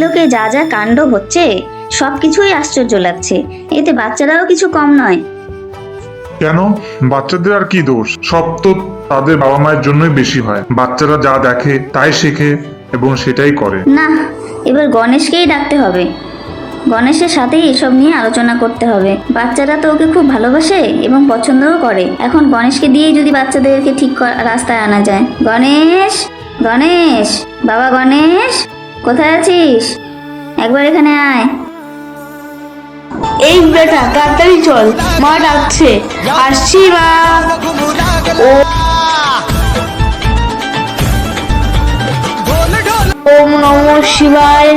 বিলোকে যা যা কাণ্ড হচ্ছে সব কিছুই আশ্চর্য লাগছে। এতে বাচ্চারাও কিছু কম নয়। কেন? বাচ্চাদের আর কি দোষ? সব তো তাদের বাবা মায়ের জন্যই বেশি হয়। বাচ্চারা যা দেখে তাই শেখে এবং সেটাই করে। না এবার গণেশকেই ডাকতে হবে। গণেশের সাথেই এসব নিয়ে আলোচনা করতে হবে। বাচ্চারা তো ওকে খুব ভালোবাসে এবং পছন্দও করে। এখন গণেশকে দিয়েই যদি বাচ্চাদেরকে ঠিক কর- রাস্তায় আনা যায়। গণেশ! গণেশ! বাবা গণেশ! কোথায় আছিস? একবার এখানে আয়। এই বেটা তাড়াতাড়ি চল। মা ডাকছে। আসছি মা। ও ওম নম শিবায়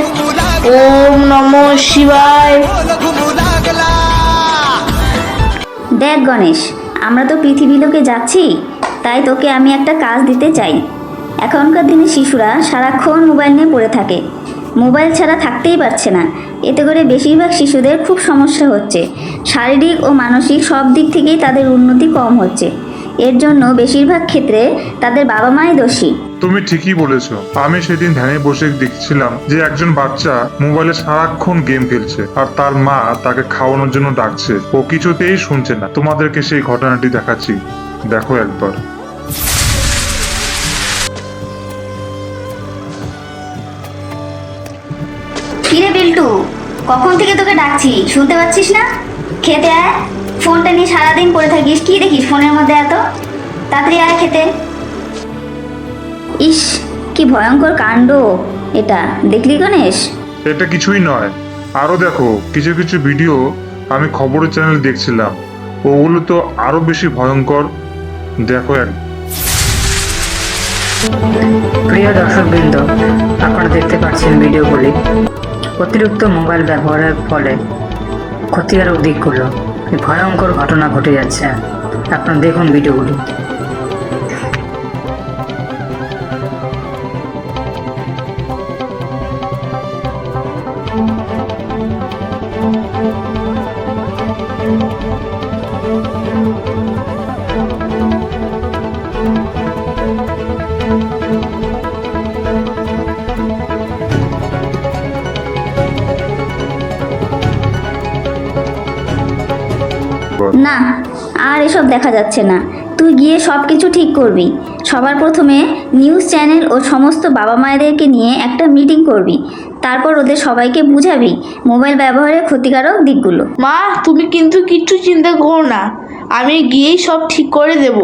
ওম নম শিবায়। দেখ গণেশ আমরা তো পৃথিবী লোকে যাচ্ছি তাই তোকে আমি একটা কাজ দিতে চাই। এখনকার দিনে শিশুরা সারাক্ষণ মোবাইল নিয়ে পড়ে থাকে। মোবাইল ছাড়া থাকতেই পারছে না। এতে করে বেশিরভাগ শিশুদের খুব সমস্যা হচ্ছে। শারীরিক ও মানসিক সব দিক থেকেই তাদের উন্নতি কম হচ্ছে। এর জন্য বেশিরভাগ ক্ষেত্রে তাদের বাবা মাই দোষী। তুমি ঠিকই বলেছ। আমি সেদিন ধ্যানে বসে দেখছিলাম যে একজন বাচ্চা মোবাইলে সারাক্ষণ গেম খেলছে আর তার মা তাকে খাওয়ানোর জন্য ডাকছে। ও কিছুতেই শুনছে না। তোমাদেরকে সেই ঘটনাটি দেখাচ্ছি। দেখো একবার। কিরে কখন থেকে তোকে ডাকছি? শুনতে পাচ্ছিস না? খেতে আয়। ফোনটা নিয়ে সারাদিন পড়ে থাকিস। কি দেখিস ফোনের মধ্যে এত? তাড়াতাড়ি আয় খেতে। ইস কি ভয়ঙ্কর কাণ্ড। এটা দেখলি গণেশ? এটা কিছুই নয়। আরও দেখো কিছু কিছু ভিডিও আমি খবরের চ্যানেল দেখছিলাম। ওগুলো তো আরও বেশি ভয়ঙ্কর। দেখো এক প্রিয় দর্শকবৃন্দ আপনারা দেখতে পাচ্ছেন ভিডিওগুলি। অতিরিক্ত মোবাইল ব্যবহারের ফলে ক্ষতিকারক দিকগুলো। ভয়ঙ্কর ঘটনা ঘটে যাচ্ছে। আপনারা দেখুন ভিডিওগুলি। না আর এসব দেখা যাচ্ছে না। তুই গিয়ে সব কিছু ঠিক করবি। সবার প্রথমে নিউজ চ্যানেল ও সমস্ত বাবা মায়েদেরকে নিয়ে একটা মিটিং করবি। তারপর ওদের সবাইকে বুঝাবি মোবাইল ব্যবহারের ক্ষতিকারক দিকগুলো। মা তুমি কিন্তু কিচ্ছু চিন্তা করো না। আমি গিয়েই সব ঠিক করে দেব।